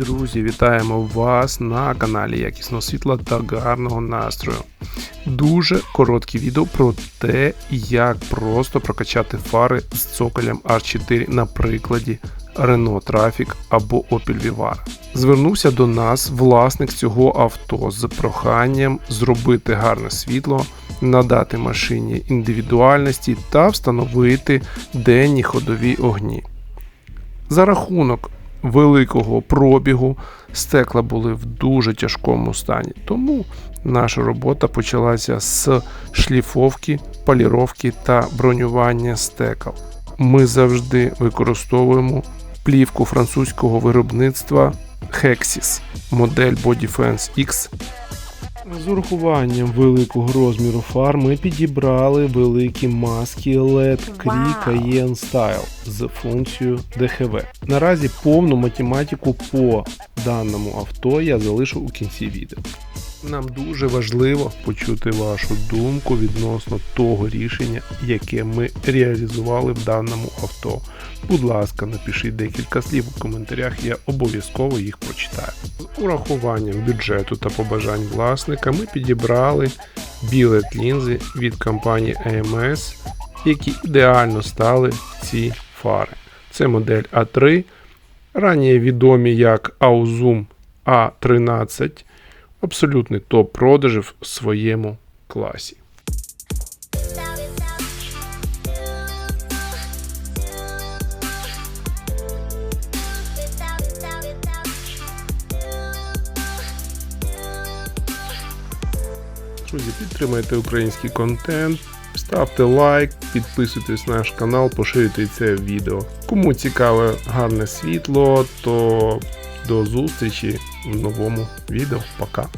Друзі, вітаємо вас на каналі Якісного світла та гарного настрою. Дуже коротке відео про те, як просто прокачати фари з цоколем R4 на прикладі Renault Trafic або Opel Vivara. Звернувся до нас власник цього авто з проханням зробити гарне світло, надати машині індивідуальності та встановити денні ходові огні. За рахунок великого пробігу стекла були в дуже тяжкому стані. Тому наша робота почалася з шліфовки, поліровки та бронювання стекол. Ми завжди використовуємо плівку французького виробництва Hexis, модель Bodyfence X з урахуванням великого розміру фар ми підібрали великі маски LED Cree Cayenne Style з функцією DHV. Наразі повну математику по даному авто я залишу у кінці відео. Нам дуже важливо почути вашу думку відносно того рішення, яке ми реалізували в даному авто. Будь ласка, напишіть декілька слів у коментарях, я обов'язково їх прочитаю. З урахуванням бюджету та побажань власника ми підібрали білет лінзи від компанії AMS, які ідеально стали ці фари. Це модель А3, раніше відомі як Auzum A13, абсолютний топ продажів в своєму класі. Друзі, підтримайте український контент, ставте лайк, підписуйтесь на наш канал, поширюйте це відео. Кому цікаве гарне світло, то до зустрічі в новому відео. Пока.